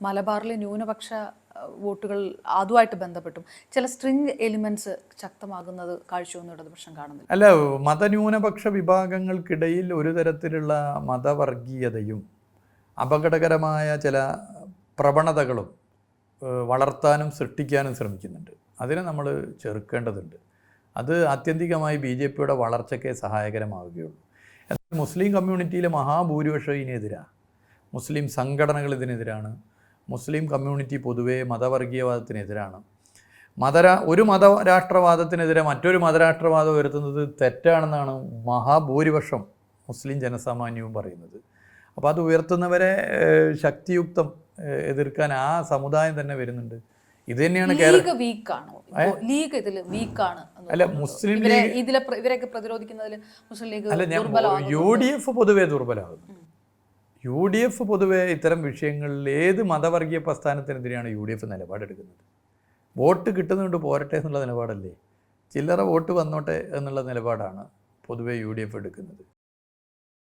മലബാറിലെ ന്യൂനപക്ഷ വോട്ടുകൾ അതുമായിട്ട് ബന്ധപ്പെട്ടും. ചില സ്ട്രിങ് എലിമെന്റ്സ് ശക്തമാകുന്നത് കാഴ്ച പ്രശ്നം കാണുന്നില്ല. അല്ല മതന്യൂനപക്ഷ വിഭാഗങ്ങൾക്കിടയിൽ ഒരു തരത്തിലുള്ള മതവർഗീയതയും അപകടകരമായ ചില പ്രവണതകളും വളർത്താനും സൃഷ്ടിക്കാനും ശ്രമിക്കുന്നുണ്ട്. അതിനെ നമ്മൾ ചെറുക്കേണ്ടതുണ്ട്. അത് ആത്യന്തികമായി ബി ജെ പിയുടെ വളർച്ചയ്ക്ക് സഹായകരമാവുകയുള്ളൂ. എന്നാൽ മുസ്ലിം കമ്മ്യൂണിറ്റിയിലെ മഹാഭൂരിപക്ഷം ഇതിനെതിരാണ് മുസ്ലിം സംഘടനകൾ ഇതിനെതിരാണ്. മുസ്ലിം കമ്മ്യൂണിറ്റി പൊതുവേ മതവർഗീയവാദത്തിനെതിരാണ്. മതരാ ഒരു മതരാഷ്ട്രവാദത്തിനെതിരെ മറ്റൊരു മതരാഷ്ട്രവാദം ഉയർത്തുന്നത് തെറ്റാണെന്നാണ് മഹാഭൂരിപക്ഷം മുസ്ലിം ജനസാമാന്യവും പറയുന്നത്. അപ്പോൾ അത് ഉയർത്തുന്നവരെ ശക്തിയുക്തം എതിർക്കാൻ ആ സമുദായം തന്നെ വരുന്നുണ്ട്. ഇത് തന്നെയാണ് ലീഗ് വീക്കാണോ? ലീഗ് ഇതിൽ വീക്കാണ് അല്ല, മുസ്ലിം ഇവരെ ഇതിലെ പ്രതിരോധിക്കുന്നതിൽ മുസ്ലിം ലീഗ് അല്ല ഞാൻ യു ഡി എഫ് പൊതുവേ ദുർബലമാകുന്നു. യു ഡി എഫ് പൊതുവേ ഇത്തരം വിഷയങ്ങളിൽ ഏത് മതവർഗീയ പ്രസ്ഥാനത്തിനെതിരെയാണ് യു ഡി എഫ് നിലപാടെടുക്കുന്നത്? വോട്ട് കിട്ടുന്നുണ്ട് പോരട്ടെ എന്നുള്ള നിലപാടല്ലേ? ചില്ലറ വോട്ട് വന്നോട്ടെ എന്നുള്ള നിലപാടാണ് പൊതുവേ യു ഡി എഫ് എടുക്കുന്നത്.